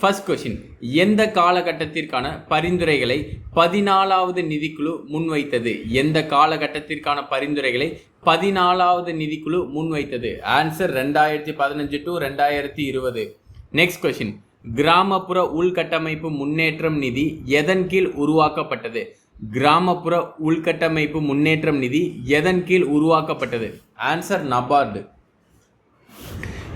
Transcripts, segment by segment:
First question எந்த காலகட்டத்திற்கான பரிந்துரைகளை பதினாலாவது நிதிக்குழு முன்வைத்தது? எந்த காலகட்டத்திற்கான பரிந்துரைகளை பதினாலாவது நிதிக்குழு முன்வைத்தது? ஆன்சர் ரெண்டாயிரத்தி பதினஞ்சு டு ரெண்டாயிரத்தி இருபது. நெக்ஸ்ட் கொஷின் கிராமப்புற உள்கட்டமைப்பு முன்னேற்றம் நிதி எதன் கீழ் உருவாக்கப்பட்டது? கிராமப்புற உள்கட்டமைப்பு முன்னேற்றம் நிதி எதன் கீழ் உருவாக்கப்பட்டது? Answer NABARD.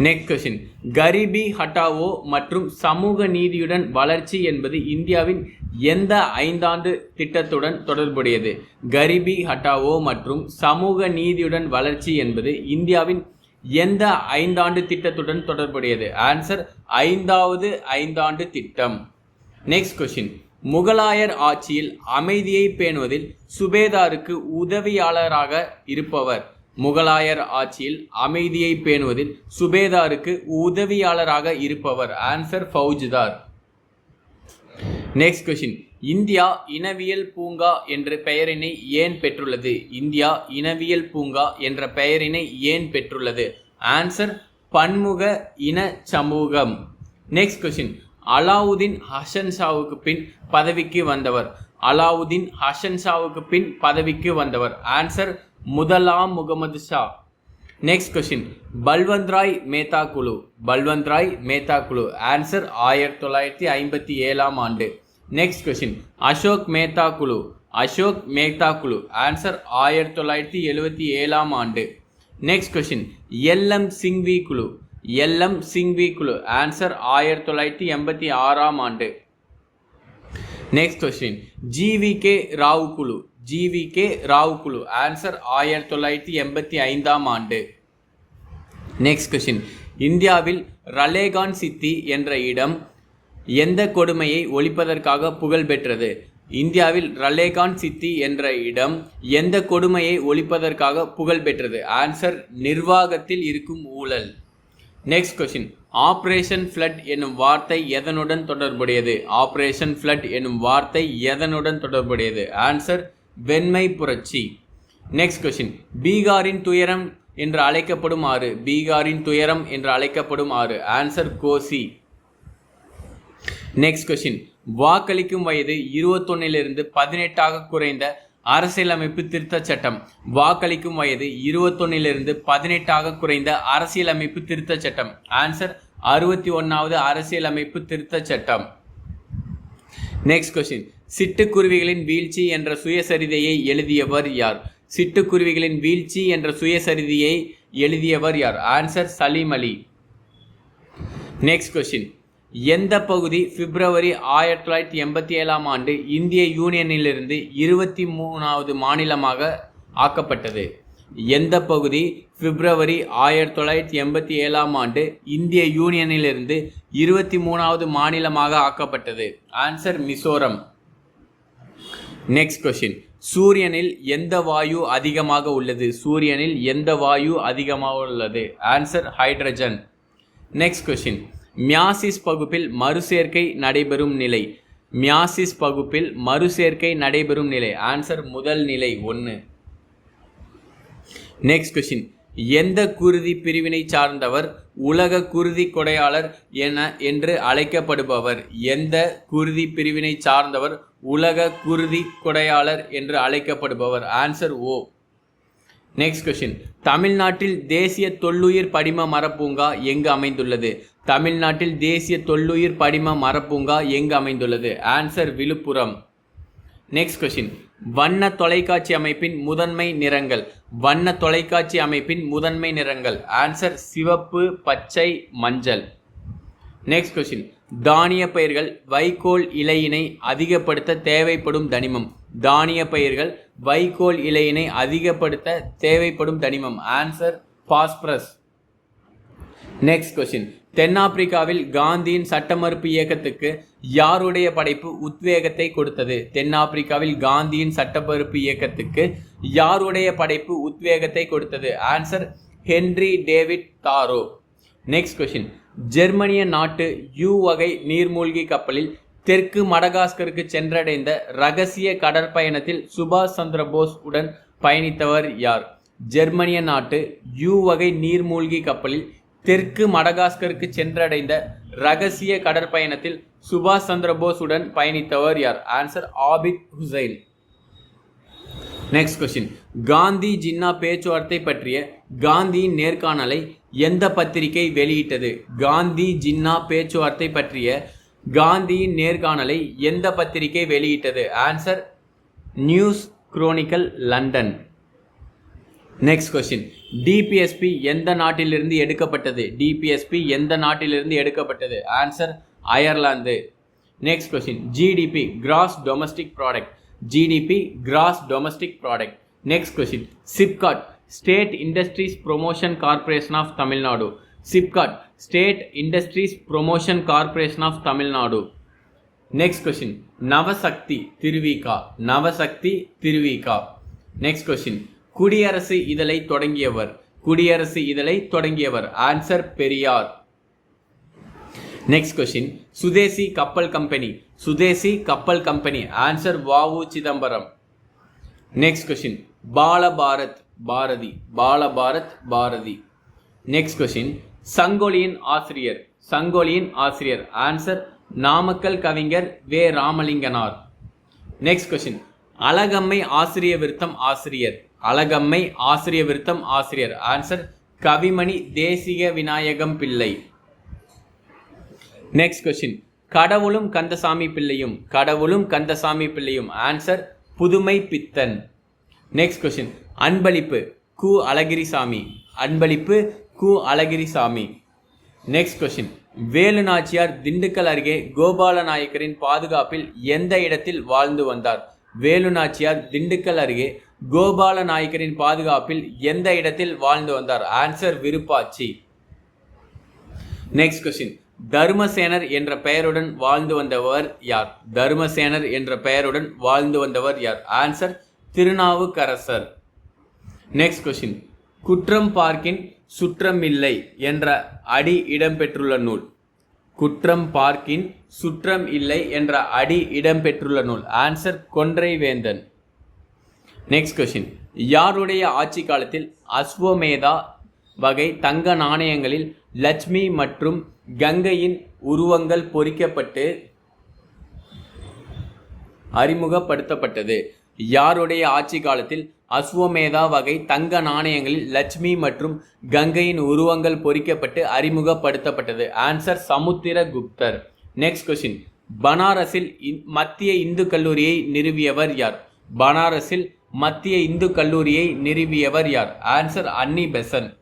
Next question Garibi Hatao மற்றும் சமூக நீதியுடன் வளர்ச்சி என்பது இந்தியாவின் எந்த ஐந்தாண்டு திட்டத்துடன் தொடர்புடையது? கரிபி ஹட்டாவோ மற்றும் சமூக நீதியுடன் வளர்ச்சி என்பது இந்தியாவின் எந்த ஐந்தாண்டு திட்டத்துடன் தொடர்புடையது? ஆன்சர் ஐந்தாவது ஐந்தாண்டு திட்டம். நெக்ஸ்ட் கொஷின் முகலாயர் ஆட்சியில் அமைதியை பேணுவதில் சுபேதாருக்கு உதவியாளராக இருப்பவர் முகலாயர் ஆட்சியில் அமைதியை பேணுவதில் சுபேதாருக்கு உதவியாளராக இருப்பவர் answer faujdar next question India இனவியல் பூங்கா என்ற பெயரினை ஏன் பெற்றுள்ளது? இந்தியா இனவியல் பூங்கா என்ற பெயரினை ஏன் பெற்றுள்ளது? ஆன்சர் பன்முக இன சமூகம். நெக்ஸ்ட் கொஷின் அலாவுதீன் ஹசன் ஷாவுக்கு பின் பதவிக்கு வந்தவர். அலாவுதீன் ஹசன் ஷாவுக்கு பின் பதவிக்கு வந்தவர். ஆன்சர் முதலாம் முகமது ஷா. நெக்ஸ்ட் கொஷின் பல்வந்த் ராய் மேத்தா குழு. பல்வந்த் ராய் மேத்தா குழு. ஆன்சர் ஆயிரத்தி தொள்ளாயிரத்தி ஐம்பத்தி ஏழாம் ஆண்டு. நெக்ஸ்ட் கொஷின் அசோக் மேத்தா குழு. அசோக் மேத்தா குழு. ஆன்சர் ஆயிரத்தி தொள்ளாயிரத்தி எழுபத்தி ஏழாம் ஆண்டு. நெக்ஸ்ட் கொஷின் எல்எம் சிங்வி குழு. எல்எம் சிங்வி குழு. ஆன்சர் ஆயிரத்தி தொள்ளாயிரத்தி எண்பத்தி ஆறாம் ஆண்டு. நெக்ஸ்ட் கொஸ்டின் ஜிவிகே ராவ் குழு ஜிவிகே ராவ் குழு ஆன்சர் ஆயிரத்தி தொள்ளாயிரத்தி எண்பத்தி ஐந்தாம் ஆண்டு. நெக்ஸ்ட் கொஸ்டின் இந்தியாவில் ரலேகான் சித்தி என்ற இடம் எந்த கொடுமையை ஒழிப்பதற்காக புகழ் பெற்றது? இந்தியாவில் ரலேகான் சித்தி என்ற இடம் எந்த கொடுமையை ஒழிப்பதற்காக புகழ் பெற்றது? ஆன்சர் நிர்வாகத்தில் இருக்கும் ஊழல். நெக்ஸ்ட் கொஸ்டின் ஆப்ரேஷன் ஃப்ளட் என்னும் வார்த்தை எதனுடன் தொடர்புடையது? ஆப்ரேஷன் ஃப்ளட் என்னும் வார்த்தை எதனுடன் தொடர்புடையது? ஆன்சர் வெண்மை புரட்சி. நெக்ஸ்ட் கொஷின் பீகாரின் துயரம் என்று அழைக்கப்படும் ஆறு. பீகாரின் துயரம் என்று அழைக்கப்படும் ஆறு. ஆன்சர் கோசி. நெக்ஸ்ட் கொஷின் வாக்களிக்கும் வயது இருபத்தொன்னிலிருந்து பதினெட்டாக குறைந்த அரசியலமைப்பு திருத்தச் சட்டம். வாக்களிக்கும் வயது இருபத்தொன்னிலிருந்து பதினெட்டாக குறைந்த அரசியலமைப்பு திருத்தச் சட்டம். ஆன்சர் அறுபத்தி ஒன்றாவது அரசியலமைப்பு திருத்தச் சட்டம். நெக்ஸ்ட் கொஸ்டின் சிட்டுக்குருவிகளின் வீழ்ச்சி என்ற சுயசரிதையை எழுதியவர் யார்? சிட்டுக்குருவிகளின் வீழ்ச்சி என்ற சுயசரிதையை எழுதியவர் யார்? Answer Salim Ali. Next question எந்த பகுதி பிப்ரவரி ஆயிரத்தி தொள்ளாயிரத்தி எண்பத்தி ஏழாம் ஆண்டு இந்திய யூனியனிலிருந்து இருபத்தி மூணாவது மாநிலமாக ஆக்கப்பட்டது? எந்த பகுதி பிப்ரவரி ஆயிரத்தி தொள்ளாயிரத்தி எண்பத்தி ஏழாம் ஆண்டு இந்திய யூனியனிலிருந்து இருபத்தி மூணாவது மாநிலமாக ஆக்கப்பட்டது? ஆன்சர் மிசோரம். நெக்ஸ்ட் கொஸ்டின் சூரியனில் எந்த வாயு அதிகமாக உள்ளது? சூரியனில் எந்த வாயு அதிகமாக உள்ளது? Answer hydrogen next question meiosis பகுப்பில் மறுசேர்க்கை நடைபெறும் நிலை. மியாசிஸ் பகுப்பில் மறுசேர்க்கை நடைபெறும் நிலை. ஆன்சர் முதல் நிலை ஒன்று நெக்ஸ்ட் கொஸ்டின் எந்த குருதி பிரிவினை சார்ந்தவர் உலக குருதி கொடையாளர் என என்று அழைக்கப்படுபவர். எந்த குருதி பிரிவினை சார்ந்தவர் உலக குருதி கொடையாளர் என்று அழைக்கப்படுபவர்? ஆன்சர் ஓ நெக்ஸ்ட் கொஷின் தமிழ்நாட்டில் தேசிய தொல்லுயிர் படிம மரப்பூங்கா எங்கு அமைந்துள்ளது? தமிழ்நாட்டில் தேசிய தொல்லுயிர் படிம மரப்பூங்கா எங்கு அமைந்துள்ளது? ஆன்சர் விழுப்புரம். நெக்ஸ்ட் கொஷின் வண்ண தொலைக்காட்சி அமைப்பின் முதன்மை நிறங்கள். வண்ண தொலைக்காட்சி அமைப்பின் முதன்மை நிறங்கள். ஆன்சர் சிவப்பு பச்சை மஞ்சள். நெக்ஸ்ட் கொஷின் தானிய பயிர்கள் வைக்கோல் இலையினை அதிகப்படுத்த தேவைப்படும் தனிமம். தானிய பயிர்கள் வைக்கோல் இலையினை அதிகப்படுத்த தேவைப்படும் தனிமம். ஆன்சர் பாஸ்பரஸ் நெக்ஸ்ட் கொஸ்டின் தென்னாப்பிரிக்காவில் காந்தியின் சட்ட மறுப்பு இயக்கத்துக்கு யாருடைய படைப்பு உத்வேகத்தை கொடுத்தது? தென்னாப்பிரிக்காவில் காந்தியின் சட்ட மறுப்பு இயக்கத்துக்கு யாருடைய படைப்பு உத்வேகத்தை கொடுத்தது? Answer Henry David Thoreau. Next question ஜெர்மனிய நாட்டு யூ வகை நீர்மூழ்கி கப்பலில் தெற்கு மடகாஸ்கருக்கு சென்றடைந்த ரகசிய கடற்பயணத்தில் சுபாஷ் சந்திர போஸ் உடன் பயணித்தவர் யார்? ஜெர்மனிய நாட்டு யூ வகை நீர்மூழ்கி கப்பலில் தெற்கு மடகாஸ்கருக்கு சென்றடைந்த ரகசிய கடற்பயணத்தில் சுபாஷ் சந்திர போஸ் உடன் பயணித்தவர் யார்? Answer Abid Hussain. Next question Gandhi Jinnah பேச்சுவார்த்தை பற்றிய காந்தியின் நேர்காணலை எந்த பத்திரிகை வெளியிட்டது? காந்தி ஜின்னா பேச்சுவார்த்தை பற்றிய காந்தியின் நேர்காணலை எந்த பத்திரிகை வெளியிட்டது? Answer news chronicle London next question DPSP எந்த நாட்டிலிருந்து எடுக்கப்பட்டது? டிபிஎஸ்பி எந்த நாட்டிலிருந்து எடுக்கப்பட்டது? Answer Ireland next question GDP gross domestic product GDP gross domestic product next question SIPCOT state industries promotion corporation of Tamil Nadu SIPCOT state industries promotion corporation of Tamil Nadu next question Navasakthi Thiruvika Navasakthi Thiruvika next question Kudiyarasu இதழை தொடங்கியவர் குடியரசு இதழை தொடங்கியவர் answer Periyar next question Swadeshi கப்பல் company Swadeshi கப்பல் company answer VO Chidambaram next question Balabharat Bharathi Balabharat Bharathi next question சங்கொலியின் ஆசிரியர். சங்கொலியின் ஆசிரியர். Answer Namakkal கவிஞர் வே. ராமலிங்கனார். நெக்ஸ்ட் கொஸ்டின் அழகம்மை ஆசிரிய விருத்தம் ஆசிரியர். அழகம்மை ஆசிரிய விருத்தம் ஆசிரியர். ஆன்சர் கவிமணி தேசிக விநாயகம் பிள்ளை. நெக்ஸ்ட் கொஸ்டின் கடவுளும் கந்தசாமி பிள்ளையும். கடவுளும் கந்தசாமி பிள்ளையும். ஆன்சர் புதுமை பித்தன். நெக்ஸ்ட் கொஸ்டின் அன்பளிப்பு கு. அழகிரிசாமி. அன்பளிப்பு கு அழகிரிசாமி. நெக்ஸ்ட் கொஸ்டின் வேலு நாச்சியார் திண்டுக்கல் அருகே கோபால நாயக்கரின் பாதுகாப்பில் எந்த இடத்தில் வாழ்ந்து வந்தார்? வேலு நாச்சியார் திண்டுக்கல் அருகே கோபால நாயக்கரின் பாதுகாப்பில் எந்த இடத்தில் வாழ்ந்து வந்தார்? Answer Virupachi. Next question Dharmasenar என்ற பெயருடன் வாழ்ந்து வந்தவர் யார்? தர்மசேனர் என்ற பெயருடன் வாழ்ந்து வந்தவர் யார்? ஆன்சர் திருநாவுக்கரசர். நெக்ஸ்ட் கொஸ்டின் குற்றம் பார்க்கின் சுற்றம் இல்லை என்ற அடி இடம்பெற்றுள்ள நூல். குற்றம் பார்க்கின் சுற்றம் இல்லை என்ற அடி இடம்பெற்றுள்ள நூல். ஆன்சர் கொன்றை வேந்தன் நெக்ஸ்ட் கொஸ்டின் யாருடைய ஆட்சி காலத்தில் அஸ்வமேதா வகை தங்க நாணயங்களில் லட்சுமி மற்றும் கங்கையின் உருவங்கள் பொறிக்கப்பட்டு அறிமுகப்படுத்தப்பட்டது? யாருடைய ஆட்சி காலத்தில் அஸ்வமேதா வகை தங்க நாணயங்களில் லட்சுமி மற்றும் கங்கையின் உருவங்கள் பொறிக்கப்பட்டு அறிமுகப்படுத்தப்பட்டது. ஆன்சர் சமுத்திர குப்தர். நெக்ஸ்ட் கொஸ்டின் பனாரஸில் இந்- மத்திய இந்து கல்லூரியை நிறுவியவர் யார்? பனாரஸில் மத்திய இந்து கல்லூரியை நிறுவியவர் யார்? Answer Annie Besant.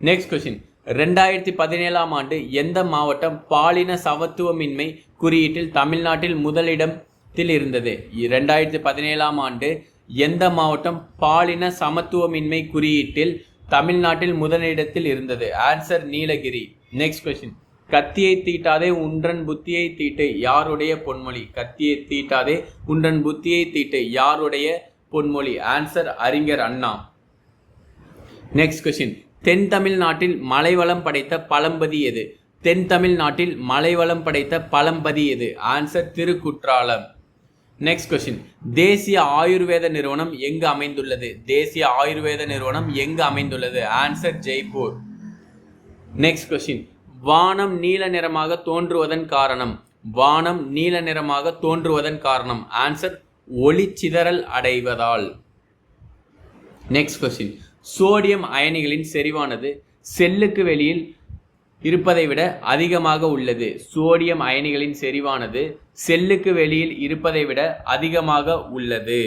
Next question ரெண்டாயிரத்தி பதினேழாம் ஆண்டு எந்த மாவட்டம் பாலின சமத்துவமின்மை குறியீட்டில் தமிழ்நாட்டில் முதலிடம் முதலிடத்தில் இருந்தது ரெண்டாயிரத்தி பதினேழாம் ஆண்டு எந்த மாவட்டம் பாலின சமத்துவமின்மை குறியீட்டில் தமிழ்நாட்டில் முதலிடத்தில் இருந்தது? ஆன்சர் நீலகிரி. நெக்ஸ்ட் கொஸ்டின் கத்தியை தீட்டாதே உன்றன் புத்தியை தீட்டு யாருடைய பொன்மொழி? கத்தியை தீட்டாதே உன்றன் புத்தியை தீட்டு யாருடைய பொன்மொழி? ஆன்சர் அறிஞர் அண்ணா. நெக்ஸ்ட் கொஸ்டின் தென் தமிழ்நாட்டில் மலைவளம் படைத்த பழம்பதி எது? தென் தமிழ்நாட்டில் மலைவளம் படைத்த பழம்பதி எது? ஆன்சர் திருக்குற்றாலம். நெக்ஸ்ட் கொஸ்டின் தேசிய ஆயுர்வேத நிறுவனம் எங்கு அமைந்துள்ளது? தேசிய ஆயுர்வேத நிறுவனம் எங்கு அமைந்துள்ளது? ஆன்சர் ஜெய்ப்பூர் நெக்ஸ்ட் கொஸ்டின் வானம் நீல நிறமாக தோன்றுவதன் காரணம். வானம் நீல நிறமாக தோன்றுவதன் காரணம். ஆன்சர் ஒளி சிதறல் அடைவதால். நெக்ஸ்ட் கொஸ்டின் சோடியம் அயனிகளின் செறிவானது செல்லுக்கு வெளியில் இருப்பதை விட அதிகமாக உள்ளது. சோடியம் அயனிகளின் செறிவானது செல்லுக்கு வெளியில் இருப்பதை விட அதிகமாக உள்ளது.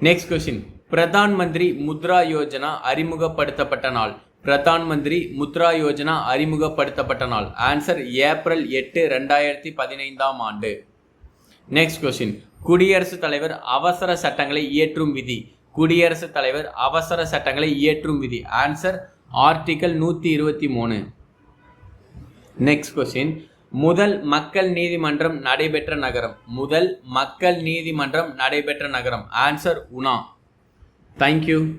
நெக்ஸ்ட் கொஸ்டின் பிரதான் மந்திரி முத்ரா யோஜனா அறிமுகப்படுத்தப்பட்ட நாள். பிரதான் மந்திரி முத்ரா யோஜனா அறிமுகப்படுத்தப்பட்ட நாள். ஆன்சர் ஏப்ரல் எட்டு ரெண்டாயிரத்தி பதினைந்தாம் ஆண்டு. நெக்ஸ்ட் கொஸ்டின் குடியரசுத் தலைவர் அவசர சட்டங்களை இயற்றும் விதி. குடியரசுத் தலைவர் அவசர சட்டங்களை இயற்றும் விதி. ஆன்சர் ஆர்டிகல் நூற்றி இருபத்தி மூணு. நெக்ஸ்ட் கொஸ்டின் முதல் மக்கள் நீதிமன்றம் நடைபெற்ற நகரம். முதல் மக்கள் நீதிமன்றம் நடைபெற்ற நகரம். Answer Una thank you